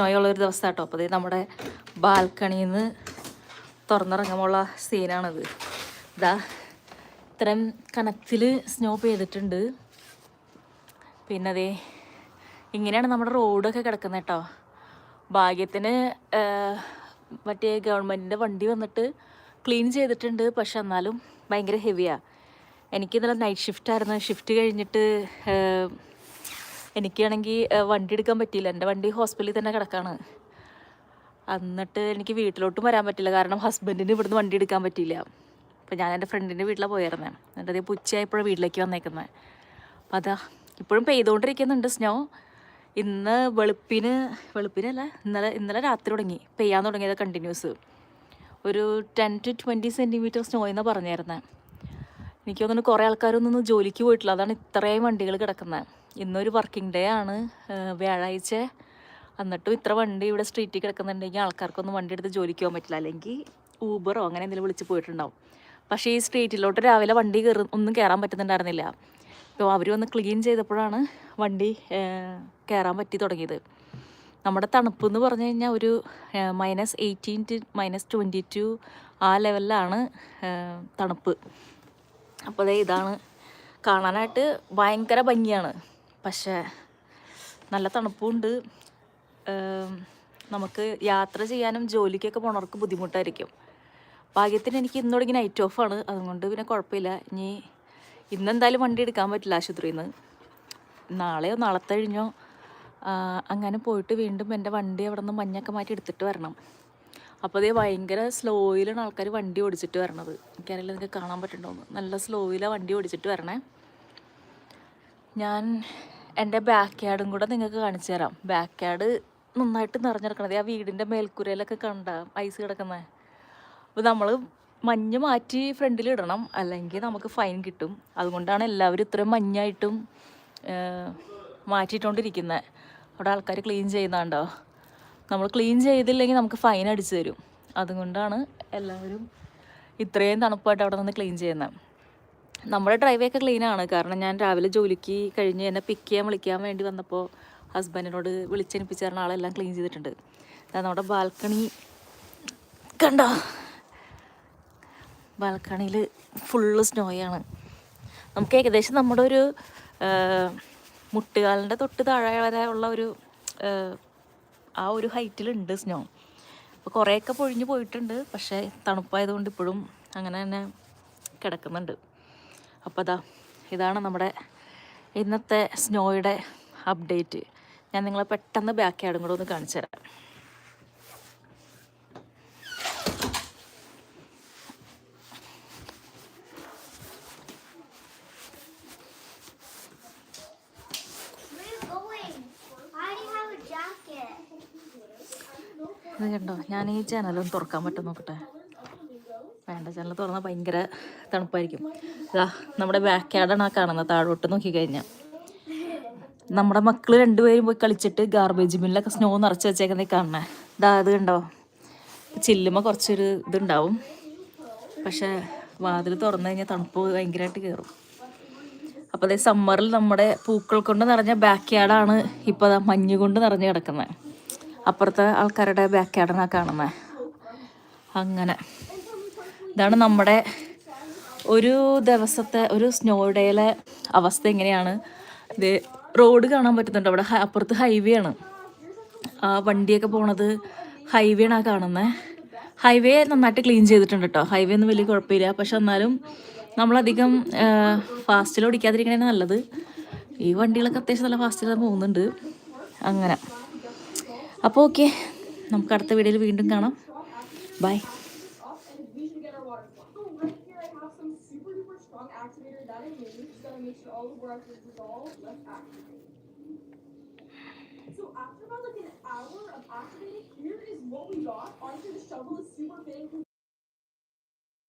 Snow ഉള്ള ഒരു ദിവസം കേട്ടോ അപ്പോൾ ഇത് നമ്മുടെ ബാൽക്കണിയിൽ നിന്ന് തുറന്നിറങ്ങുമ്പോഴുള്ള സീനാണത്. ഇതാ ഇത്രയും കനത്തിൽ സ്നോ പെയ്തിട്ടുണ്ട്. പിന്നെ ഇങ്ങനെയാണ് നമ്മുടെ റോഡൊക്കെ കിടക്കുന്നത് കേട്ടോ. ഭാഗ്യത്തിന് മറ്റേ ഗവൺമെന്റിന്റെ വണ്ടി വന്നിട്ട് ക്ലീൻ ചെയ്തിട്ടുണ്ട്. പക്ഷെ എന്നാലും ഭയങ്കര ഹെവിയാണ് എനിക്ക് ഇന്നലെ നൈറ്റ് ഷിഫ്റ്റായിരുന്നു ഷിഫ്റ്റ് കഴിഞ്ഞിട്ട് എനിക്കാണെങ്കിൽ വണ്ടി എടുക്കാൻ പറ്റിയില്ല. എന്റെ വണ്ടി ഹോസ്പിറ്റലിൽ തന്നെ കിടക്കാണ്. എന്നിട്ട് എനിക്ക് വീട്ടിലോട്ടും വരാൻ പറ്റില്ല കാരണം ഹസ്ബൻഡിന് ഇവിടുന്ന് വണ്ടി എടുക്കാൻ പറ്റിയില്ല. അപ്പോൾ ഞാൻ എന്റെ ഫ്രണ്ടിന്റെ വീട്ടിലാണ് പോയിരുന്നത് എന്നിട്ട് അതേ ഉച്ചയായപ്പോഴാണ് വീട്ടിലേക്ക് വന്നേക്കുന്നത് അപ്പം അതാ ഇപ്പോഴും പെയ്തുകൊണ്ടിരിക്കുന്നുണ്ട് സ്നോ. ഇന്ന് വെളുപ്പിന് വെളുപ്പിനല്ല ഇന്നലെ ഇന്നലെ രാത്രി തുടങ്ങി. പെയ്യാൻ തുടങ്ങിയത് കണ്ടിന്യൂസ്. ഒരു ten to twenty centimetre snow എന്ന് പറഞ്ഞായിരുന്നത് എനിക്ക് തോന്നുന്നു കുറേ ആൾക്കാരൊന്നും ജോലിക്ക് പോയിട്ടില്ല. അതാണ് ഇത്രയും വണ്ടികൾ കിടക്കുന്നത് ഇന്നൊരു വർക്കിംഗ് ഡേ ആണ്. വ്യാഴാഴ്ച. എന്നിട്ടും ഇത്ര വണ്ടി ഇവിടെ സ്ട്രീറ്റിൽ കിടക്കുന്നുണ്ടെങ്കിൽ ആൾക്കാർക്കൊന്നും വണ്ടി എടുത്ത് ജോലിക്ക് പോകാൻ പറ്റില്ല. അല്ലെങ്കിൽ ഊബറോ അങ്ങനെ എന്തെങ്കിലും വിളിച്ച് പോയിട്ടുണ്ടാവും. പക്ഷേ ഈ സ്ട്രീറ്റിലോട്ട് രാവിലെ വണ്ടി കയറി ഒന്നും കയറാൻ പറ്റുന്നുണ്ടായിരുന്നില്ല. ഇപ്പോൾ അവർ വന്ന് ക്ലീൻ ചെയ്തപ്പോഴാണ് വണ്ടി കയറാൻ പറ്റി തുടങ്ങിയത്. നമ്മുടെ തണുപ്പ് എന്ന് പറഞ്ഞു കഴിഞ്ഞാൽ ഒരു minus eighteen to minus twenty to ആ ലെവലിലാണ് തണുപ്പ്. അപ്പോൾ ഇതാണ്. കാണാനായിട്ട് ഭയങ്കര ഭംഗിയാണ്. പക്ഷേ നല്ല തണുപ്പുണ്ട്. നമുക്ക് യാത്ര ചെയ്യാനും ജോലിക്കൊക്കെ പോണവർക്ക് ബുദ്ധിമുട്ടായിരിക്കും. ഭാഗ്യത്തിന് എനിക്ക് ഇന്ന് തുടങ്ങി നൈറ്റ് ഓഫാണ് അതുകൊണ്ട് പിന്നെ കുഴപ്പമില്ല. ഇനി ഇന്നെന്തായാലും വണ്ടി എടുക്കാൻ പറ്റില്ല ആശുപത്രിയിൽ നിന്ന് നാളെയോ നാളത്തെ കഴിഞ്ഞോ? അങ്ങനെ പോയിട്ട് വീണ്ടും എന്റെ വണ്ടി അവിടെ നിന്ന് മഞ്ഞൊക്കെ മാറ്റി എടുത്തിട്ട് വരണം. അപ്പോൾ അതേ ഭയങ്കര സ്ലോയിലാണ് ആൾക്കാർ വണ്ടി ഓടിച്ചിട്ട് വരണത്. എനിക്കറിയില്ല നിങ്ങൾക്ക് കാണാൻ പറ്റുന്നുണ്ടോ നല്ല സ്ലോയിലാണ് വണ്ടി ഓടിച്ചിട്ട് വരണേ. ഞാൻ എന്റെ ബാക്ക് യാർഡും കൂടെ നിങ്ങൾക്ക് കാണിച്ചു തരാം. ബാക്ക് യാർഡ് നന്നായിട്ട് നിറഞ്ഞെടുക്കണത് ആ വീടിന്റെ മേൽക്കൂരയിലൊക്കെ കണ്ട ഐസ് കിടക്കുന്നത് അപ്പോൾ നമ്മൾ മഞ്ഞ് മാറ്റി ഫ്രണ്ടിൽ ഇടണം. അല്ലെങ്കിൽ നമുക്ക് ഫൈൻ കിട്ടും. അതുകൊണ്ടാണ് എല്ലാവരും ഇത്രയും മഞ്ഞായിട്ടും മാറ്റിയിട്ടുകൊണ്ടിരിക്കുന്നത് അവിടെ ആൾക്കാർ ക്ലീൻ ചെയ്യുന്നുണ്ടോ? നമ്മൾ ക്ലീൻ ചെയ്തില്ലെങ്കിൽ നമുക്ക് ഫൈൻ അടിച്ചു തരും. അതുകൊണ്ടാണ് എല്ലാവരും ഇത്രയും തണുപ്പായിട്ട് അവിടെ നിന്ന് ക്ലീൻ ചെയ്യുന്നത് നമ്മുടെ ഡ്രൈവേ ഒക്കെ ക്ലീൻ ആണ്. കാരണം ഞാൻ രാവിലെ ജോലിക്ക് കഴിഞ്ഞ് എന്നെ പിക്ക് ചെയ്യാൻ വിളിക്കാൻ വേണ്ടി വന്നപ്പോൾ ഹസ്ബൻഡിനോട് വിളിച്ചനുപ്പിച്ച് തരുന്ന ആളെല്ലാം ക്ലീൻ ചെയ്തിട്ടുണ്ട്. നമ്മുടെ ബാൽക്കണി കണ്ടോ? ബാൽക്കണിയിൽ ഫുള്ള് സ്നോയാണ് നമുക്ക് ഏകദേശം നമ്മുടെ ഒരു മുട്ടുകാലിന്റെ തൊട്ട് താഴെ വരെ ഉള്ള ഒരു ആ ഒരു ഹൈറ്റിലുണ്ട് സ്നോ അപ്പോൾ കുറേയൊക്കെ പൊഴിഞ്ഞു പോയിട്ടുണ്ട്. പക്ഷേ തണുപ്പായതുകൊണ്ട് ഇപ്പോഴും അങ്ങനെ തന്നെ കിടക്കുന്നുണ്ട്. അപ്പോൾ അതാ ഇതാണ് നമ്മുടെ ഇന്നത്തെ സ്നോയുടെ അപ്ഡേറ്റ്. ഞാൻ നിങ്ങളെ പെട്ടെന്ന് ബാക്ക് യാർഡും കൂടെ ഒന്ന് കാണിച്ചു തരാം. ണ്ടോ കണ്ടോ? ഞാൻ ഈ ചാനലൊന്ന് തുറക്കാൻ പറ്റും നോക്കട്ടെ? വേണ്ട ജനൽ തുറന്നാൽ ഭയങ്കര തണുപ്പായിരിക്കും. ഇതാ നമ്മുടെ ബാക്ക് യാർഡാണ് ആ കാണുന്നത്. താഴോട്ട് നോക്കിക്കഴിഞ്ഞാൽ നമ്മുടെ മക്കൾ രണ്ടുപേരും പോയി കളിച്ചിട്ട് ഗാർബേജ് ബിന്നിലൊക്കെ സ്നോ നിറച്ച് വെച്ചേക്കുന്നേ കാണണേ. ഇതാ അത് കണ്ടോ? ചില്ലുമ്പോൾ കുറച്ചൊരു ഇതുണ്ടാവും. പക്ഷേ വാതിൽ തുറന്നു കഴിഞ്ഞാൽ തണുപ്പ് ഭയങ്കരമായിട്ട് കയറും അപ്പോൾ അതേ സമ്മറിൽ നമ്മുടെ പൂക്കൾ കൊണ്ട് നിറഞ്ഞ ബാക്ക് യാർഡാണ് ഇപ്പോൾ മഞ്ഞ് കൊണ്ട് നിറഞ്ഞ് കിടക്കുന്നത് അപ്പുറത്തെ ആൾക്കാരുടെ ബാക്ക് യാർഡാണ് കാണുന്നത് അങ്ങനെ. ഇതാണ് നമ്മുടെ ഒരു ദിവസത്തെ ഒരു സ്നോ ഡേയിലെ അവസ്ഥ എങ്ങനെയാണ്? ഇത് റോഡ് കാണാൻ പറ്റുന്നുണ്ട്. അവിടെ അപ്പുറത്ത് ഹൈവേ ആണ്. ആ വണ്ടിയൊക്കെ പോണത് ഹൈവേ ആണ് കാണുന്നത് ഹൈവേ നന്നായിട്ട് ക്ലീൻ ചെയ്തിട്ടുണ്ട് കേട്ടോ ഹൈവേ ഒന്നും വലിയ കുഴപ്പമില്ല. പക്ഷെ എന്നാലും നമ്മളധികം ഫാസ്റ്റിൽ ഓടിക്കാതിരിക്കണേ നല്ലത്. ഈ വണ്ടികളൊക്കെ അത്യാവശ്യം നല്ല ഫാസ്റ്റിൽ പോകുന്നുണ്ട്. അങ്ങനെ. അപ്പോൾ ഓക്കെ നമുക്ക് അടുത്ത വീഡിയോയിൽ വീണ്ടും കാണാം. Bye make sure all the water is. Let's activate. So after about like an hour of activating, here is what we got. Honestly, the shovel is super big.